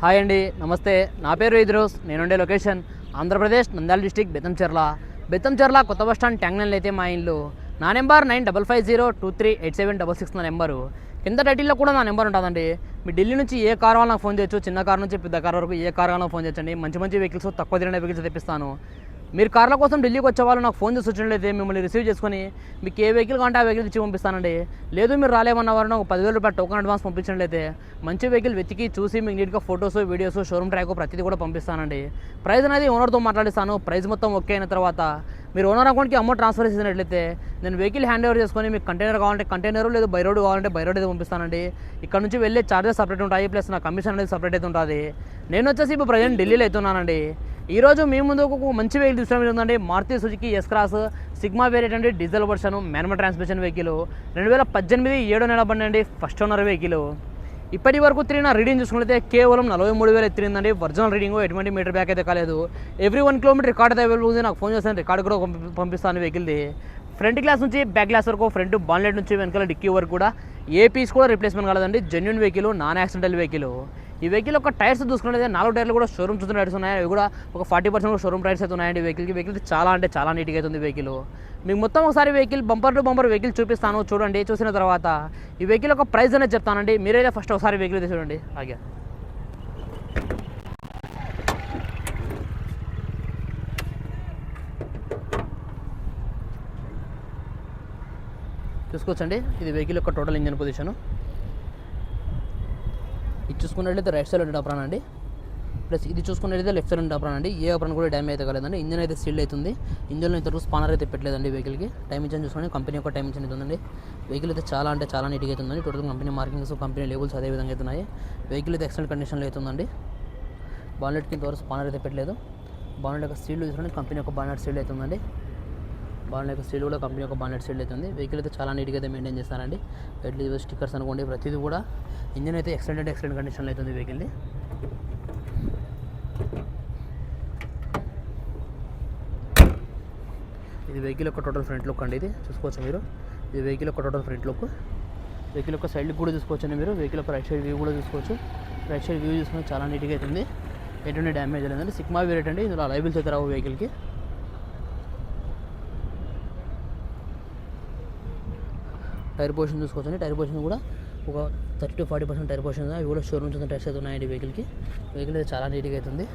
Hi అండి నమస్తే. నా పేరు ఇద్రోస్ నేనుండే లొకేషన్ ఆంధ్రప్రదేశ్ నంద్యాల డిస్టిక్ బెత్తంచెర్ల బెత్తంచెర్ల కొత్త బస్ స్టాండ్ ట్యాంగ్నల్ అయితే మా ఇల్లు. నా number nine double five zero two three eight seven double six నా నెంబరు. కింద టైటిల్లో కూడా నా నెంబర్ ఉంటుందండి. మీ ఢిల్లీ నుంచి ఏ కార్ వాళ్ళకి ఫోన్ చేయొచ్చు చిన్న కార్ నుంచి పెద్ద కార్ వరకు ఏ కార్ వాళ్ళకి ఫోన్ చేయొచ్చండి. మంచి మంచి వెహికల్స్ తక్కువ తిరిగిన వెహికల్స్ తెప్పిస్తాను. మీరు కార్ల కోసం ఢిల్లీకి వచ్చే వాళ్ళు నాకు ఫోన్ చేసి వచ్చినట్లయితే మిమ్మల్ని రిసీవ్ చేసుకొని మీకు ఏ వెహికల్ కంటే ఆ వెహికల్ ఇచ్చి పంపిస్తానండి. లేదు మీరు రాలేమన్న వారు నాకు పదివేల రూపాయలు టోకన్ అడ్వాన్స్ పంపించినట్లయితే మంచి వెహికల్ వెతికి చూసి మీకు నీట్గా ఫొటోస్ వీడియోస్ షోరూమ్ ట్రాక్ ప్రతిదీ కూడా పంపిస్తానండి. ప్రైజ్ అనేది ఓనర్తో మాట్లాడిస్తాను. ప్రైజ్ మొత్తం ఓకే అయిన తర్వాత మీరు ఓనర్ అకౌంట్కి అమౌంట్ ట్రాన్స్ఫర్ చేసినట్లయితే నేను వెహికల్ హ్యాండ్ ఓవర్ చేసుకొని మీకు కంటైనర్ కావాలంటే కంటైనర్ లేదు బై రోడ్ కావాలంటే బై రోడ్ అయితే పంపిస్తానండి. ఇక్కడ నుంచి వెళ్ళే చార్జెస్ సపరేట్ ఉంటాయి ప్లస్ నా కమిషన్ అనేది సపరేట్ అయితే ఉంటుంది. నేను వచ్చేసి ఇప్పుడు ప్రజెంట్ ఢిల్లీలో అవుతున్నానండి. ఈరోజు మీ ముందు ఒక మంచి వెహికల్ తీసుకురావడం ఉందండి Maruti Suzuki S cross sigma variant అండి diesel version manual transmission vehicle రెండు వేల పద్దెనిమిది ఏడో నెల బండి అండి ఫస్ట్ ఓనర్ వెహికల్ ఇప్పటి వరకు తిరిగిన రీడింగ్ చూసుకుంటే కేవలం నలభై మూడు వేలు తిరిగిందండి. ఒరిజినల్ రీడింగ్ ఎటువంటి మీటర్ బ్యాక్ అయితే కాలేదు. ఎవ్రీ వన్ కిలోమీటర్ రికార్డ్ అయితే అవైలబుల్ ఉంది. నాకు ఫోన్ చేస్తాను రికార్డ్ కూడా పంపి- పంపిస్తాను వెహికల్ది ఫ్రంట్ గ్లాస్ నుంచి బ్యాక్ గ్లాస్ వరకు ఫ్రంట్ బాన్లెట్ నుంచి వెనకాల డిక్కీ వరకు కూడా ఏ పీస్ కూడా రిప్లేస్మెంట్ కాలేదండి. Genuine vehicle non accidental vehicle ఈ వెహికల్ ఒక టైర్స్ చూసుకున్నది నాలుగు టైర్లు కూడా షోరూమ్ చూస్తున్న టైర్స్ ఉన్నాయి. అవి కూడా ఒక ఫార్టీ పర్సెంట్ కూడా షోరూమ్ టైర్స్ అయితే ఉన్నాయండి వెహికల్కి. వెహికల్ చాలా అంటే చాలా నీట్గా అవుతుంది వెహికల్. మీకు మొత్తం ఒకసారి vehicle bumper to bumper vehicle చూపిస్తాను. చూడండి చూసిన తర్వాత ఈ వెహికల్ ఒక ప్రైస్ అనేది చెప్తానండి. మీరైతే ఫస్ట్ ఒకసారి వెహికల్ అయితే చూడండి. ఆగే చూసుకోవచ్చండి. ఇది వెహికల్ యొక్క టోటల్ ఇంజన్ పొజిషను ఇది చూసుకున్నట్లయితే రైట్ సైడ్ ఉండే అప్రాన్ అండి. ప్లస్ ఇది చూసుకున్నట్లయితే లెఫ్ట్ సైడ్ ఉండే అప్రాన్ అండి. ఏ అప్రాన్ కూడా డ్యామేజ్ అయితే కాలేదండి. ఇంజన్ అయితే సీల్డ్ అవుతుంది. ఇంజన్లో ఇంతవరకు స్పానర్ అయితే పెట్టలేదండి వెహికల్కి టైం ఇంజన్ చూసుకొని కంపెనీ యొక్క టైం ఇంజన్ అయితే ఉందండి వెహికల్ అయితే చాలా అంటే చాలా నీట్గా అవుతుందండి. Total company markings company labels అదే విధంగా అవుతున్నాయి. వెహికల్ అయితే ఎక్సలెంట్ కండిషన్లో అవుతుందండి. బాన్లెట్కి ఇంతవరకు స్పానర్ అయితే పెట్టలేదు. బాన్లెట్ యొక్క సీల్ చూసుకోండి కంపెనీ యొక్క బాన్లెట్ సీల్ అవుతుందండి. బాండ్ యొక్క సీల్ కూడా కంపెనీ యొక్క బాన్లెట్ అయితే ఉంది వెహికల్ అయితే చాలా నీట్గా అయితే మెయింటైన్ చేస్తారండి. ఎట్లీ స్టిక్కర్స్ అనుకోండి ప్రతిదీ కూడా ఇంజిన్ అయితే ఎక్సలెంట్ ఎక్సలెంట్ కండిషన్లో అవుతుంది వెహికల్ది ఇది వెహికల్ యొక్క టోటల్ ఫ్రంట్ లుక్ అండి ఇది. చూసుకోవచ్చు మీరు? ఇది వెహికల్ యొక్క టోటల్ ఫ్రంట్ లుక్ వెహికల్ యొక్క సైడ్ కూడా చూసుకోవచ్చండి మీరు. వెహికల్ యొక్క రైట్ సైడ్ వ్యూ కూడా చూసుకోవచ్చు. రైట్ సైడ్ వ్యూ చూసుకుని చాలా నీట్గా అవుతుంది. ఎటువంటి డ్యామేజ్ లేదండి. సిగ్మా వేరియట్ అండి. ఇందులో లైబిల్స్ అయితే రావు వెహికల్కి టైర్ పొజిషన్ చూసుకోవచ్చండి టైర్ పొజిషన్ కూడా ఒక thirty to forty percent tyre position అవి కూడా షోరూమ్ చూసిన టైర్స్ అయితే ఉన్నాయండి వెహికల్కి. వెహికల్ అయితే చాలా నీట్గా అవుతుంది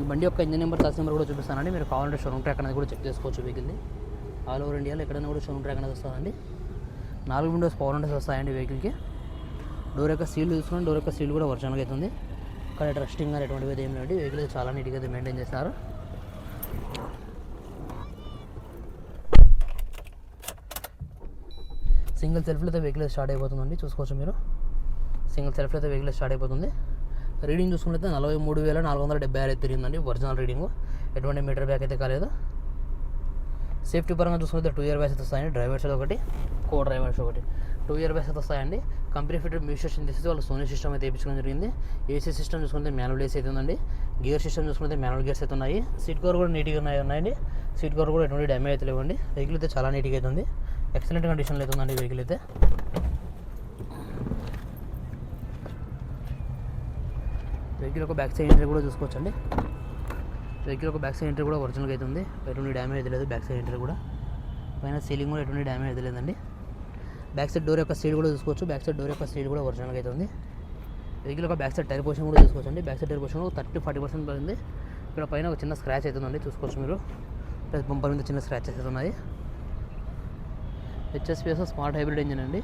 ఈ బండి యొక్క ఇంజన్ నెంబర్ తాస్ నెంబర్ కూడా చూపిస్తానండి. మీరు కావాలంటే షోరూమ్ ట్రాక్ అనేది కూడా చెక్ చేసుకోవచ్చు వెహికల్ని. ఆల్ ఓవర్ ఇండియాలో ఎక్కడైనా కూడా షోరూమ్ ట్రాక్ అనేది వస్తుందండి. నాలుగు విండోస్ పవర్ విండోస్ వస్తాయండి వెహికల్కి. డోర్ యొక్క సీల్ చూసుకుని డోర్ యొక్క సీల్ కూడా ఒరిజినల్గా అవుతుంది కానీ ట్రస్టింగ్ కానీ ఎటువంటివి ఏం వెహికల్ అయితే చాలా నీట్గా అయితే మెయింటైన్ చేస్తారు సింగిల్ సెల్ఫ్లో అయితే వెహికల్ స్టార్ట్ అయిపోతుందండి. చూసుకోవచ్చు మీరు. సింగిల్ సెల్ఫ్లో అయితే వెహికల్ స్టార్ట్ అయిపోతుంది. రీడింగ్ చూసుకుంటే నలభై మూడు వేల నాలుగు వందల డెబ్బై ఆరు తిరిగిందండి ఒరిజినల్ రీడింగ్. ఎటువంటి మీటర్ బ్యాక్ అయితే కాలేదు. సేఫ్టీ పరంగా చూసుకుంటే టూ ఇయర్ బ్యాస్ అయితే వస్తాయండి. డ్రైవర్స్ ఒకటి కో డ్రైవర్స్ ఒకటి. టూ ఇయర్ బ్యాస్ అయితే వస్తాయండి. కంపెనీ ఫిటెడ్ మ్యూజిషన్ తీసేసి వాళ్ళు సోనీ సిస్టమ్ అయితే వేయించడం జరిగింది. ఏసీ సిస్టమ్ చూసుకుంటే మ్యానువల్ ఏసీ అయితే ఉందండి. గేర్ సిస్టమ్ చూసుకుంటే మ్యానువల్ గేర్స్ అయితే ఉన్నాయి. సీట్ కవర్ కూడా నీట్గా ఉన్నాయి ఉన్నాయండి. సీట్ కవర్ కూడా ఎటువంటి డ్యామేజ్ అయితే లేవండి. వెహికల్ అయితే చాలా నీట్గా అవుతుంది ఎక్సలెంట్ కండిషన్లో అయితే ఉందండి వెహికల్ అయితే వెహికల్ ఒక బ్యాక్ సైడ్ ఎంట్రీ కూడా చూసుకోవచ్చండి. వెహికల్ ఒక బ్యాక్ సైడ్ ఎంట్రీ కూడా ఒరిజినల్గా అయితే ఉంది ఎటువంటి డ్యామేజ్ అయితే లేదు బ్యాక్ సైడ్ ఎంట్రీ కూడా. పైన సీలింగ్ కూడా ఎటువంటి డ్యామేజ్ అయితే లేదండి. బ్యాక్ సైడ్ డోర్ యొక్క సీల్ కూడా చూసుకోవచ్చు. బ్యాక్ సైడ్ డోర్ యొక్క సీల్ కూడా ఒరిజినల్గా అయితే ఉంది వెహికల్ ఒక బ్యాక్ సైడ్ టైర్ పోషన్ కూడా చూసుకోవచ్చు అండి back side tyre position thirty forty percent పడింది. ఇక్కడ పైన ఒక చిన్న స్క్రాచ్ అవుతుందండి. చూసుకోవచ్చు మీరు. ప్లస్ బంపర్ మీద చిన్న స్క్రాచెస్ అయితే ఉన్నాయి. హెచ్ఎస్పిఎస్ స్మార్ట్ హైబ్రిడ్ ఇంజిన్ అండి.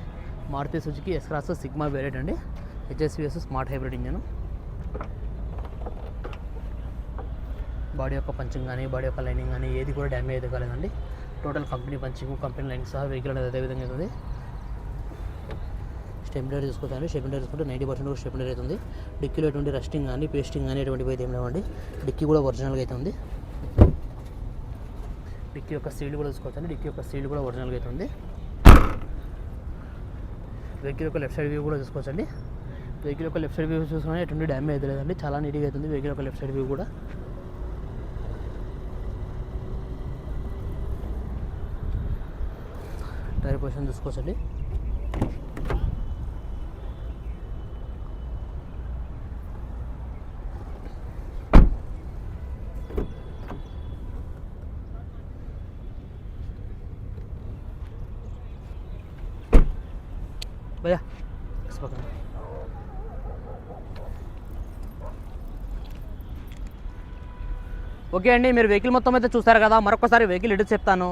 Maruti Suzuki S cross sigma variant అండి. HSPS smart hybrid engine body యొక్క పంచింగ్ కానీ బాడీ యొక్క లైనింగ్ కానీ ఏది కూడా డ్యామేజ్ అయితే కాలేదండి. Total company punching company line సహా వెహికల్ అనేది అదే విధంగా అవుతుంది. స్టెబిలర్ చూసుకోవచ్చండి స్టెబిలర్ చూసుకుంటే నైంటీ పర్సెంట్ కూడా స్టెబిలర్ అవుతుంది. డిక్కీలో ఎటువంటి రస్టింగ్ కానీ పేస్టింగ్ కానీ ఎటువంటివి అయితే ఏం లేవండి. డిక్కీ కూడా ఒరిజినల్గా అయితే ఉంది. డిక్కీ యొక్క సీల్ కూడా చూసుకోవచ్చండి. డిక్కీ యొక్క సీల్ కూడా ఒరిజినల్గా అయితే ఉంది. వెహికల్ యొక్క లెఫ్ట్ సైడ్ వ్యూ కూడా చూసుకోవచ్చండి. వెహికల్ యొక్క లెఫ్ట్ సైడ్ వ్యూ చూసుకుని ఎటువంటి డ్యామేజ్ అయితే లేదండి. చాలా నీట్గా అవుతుంది వెహికల్ యొక్క లెఫ్ట్ సైడ్ వ్యూ కూడా. టైర్ పొజిషన్ చూసుకోవచ్చండి. భయ్యా ఓకే అండి మీరు వెహికల్ మొత్తం అయితే చూస్తారు కదా మరొకసారి వెహికల్ ఎడిట్ చెప్తాను.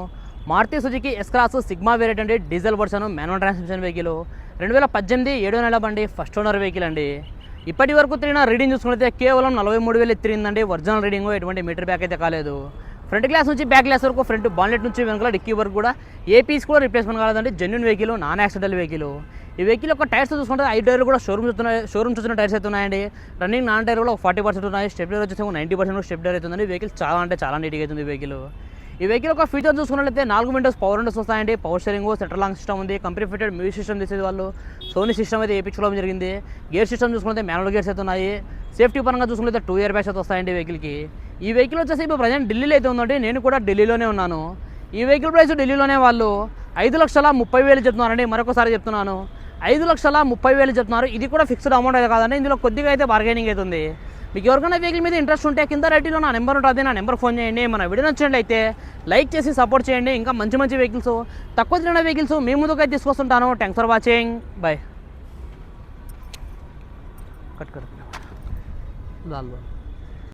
Maruti Suzuki S cross sigma variant అండి diesel version manual transmission vehicle రెండు వేల పద్దెనిమిది ఏడో నెల బండి ఫస్ట్ ఓనర్ వెహికల్ అండి. ఇప్పటి వరకు తిరిగిన రీడింగ్ చూసుకుంటే కేవలం నలభై మూడు వేలు తిరిగిందండి ఒరిజినల్ రీడింగ్ ఎటువంటి మీటర్ బ్యాక్ అయితే కాలేదు. ఫ్రంట్ గ్లాస్ నుంచి బ్యాక్ గ్లాస్ వరకు ఫ్రంట్ బాన్లెట్ నుంచి వెనకాల డిక్కీ వరకు కూడా ఏ పీస్ కూడా రిప్లేస్మెంట్ కాలేదండి genuine vehicle non accidental vehicle ఈ వెహికల్ యొక్క టైర్స్ చూసుకుంటే ఐదు టైర్లు కూడా షోరూమ్ చూస్తున్నాయి షోరూమ్ చూసిన టైర్స్ అయితే ఉన్నాయండి. రన్నింగ్ నాన్ టైర్ కూడా ఫార్టీ పర్సెంట్ ఉన్నాయి. స్టెప్ డైర్ వచ్చేసి నైంటీ పర్సెంట్ స్టెప్ డైర్ అవుతుందండి వెహికల్ చాలా అంటే చాలా నీట్గా అవుతుంది ఈ వెహికల్. ఈ వెహికల్ ఒక ఫీచర్ చూసుకున్నట్లయితే నాలుగు విండోస్ పవర్ విండోస్ వస్తాయండి. Power steering central lock system ఉంది. కంపెనీ ఫిటెడ్ మ్యూజిక్ సిస్టమ్ తీసేది వాళ్ళు. సోనీ సిస్టమ్ అయితే వేయించుకోవడం జరిగింది. గేర్ సిస్టమ్ చూసుకుంటే మాన్యువల్ గేర్స్ అయితే ఉన్నాయి. సేఫ్టీ పరంగా చూసుకుంటే టూ ఇయర్ బ్యాగ్స్ అయితే వస్తాయండి వెహికల్కి ఈ వెహికల్ వచ్చేసి ఇప్పుడు ప్రజెంట్ ఢిల్లీలో అయితే ఉందండి. నేను కూడా ఢిల్లీలోనే ఉన్నాను. ఈ వెహికల్ ప్రైస్ ఢిల్లీలోనే వాళ్ళు ఐదు లక్షల ముప్పై వేలు చెప్తున్నారండి. మరొకసారి చెప్తున్నాను. ఐదు లక్షల ముప్పై వేలు చెప్తున్నారు. ఇది కూడా ఫిక్స్డ్ అమౌంట్ అయితే కాదండి. ఇందులో కొద్దిగా అయితే బార్గెనింగ్ అవుతుంది మీకు ఎవరికైనా వెహికల్ మీద ఇంట్రెస్ట్ ఉంటే కింద రైటీలో నా నెంబర్ ఉంటుంది. నా నెంబర్ ఫోన్ చేయండి. మన వీడియో నచ్చండి అయితే లైక్ చేసి సపోర్ట్ చేయండి. ఇంకా మంచి మంచి వెహికల్స్ తక్కువ తిరిగిన వెహికల్స్ మీ ముందుకైతే తీసుకొస్తుంటాను. Thanks for watching bye cut cut Lal bye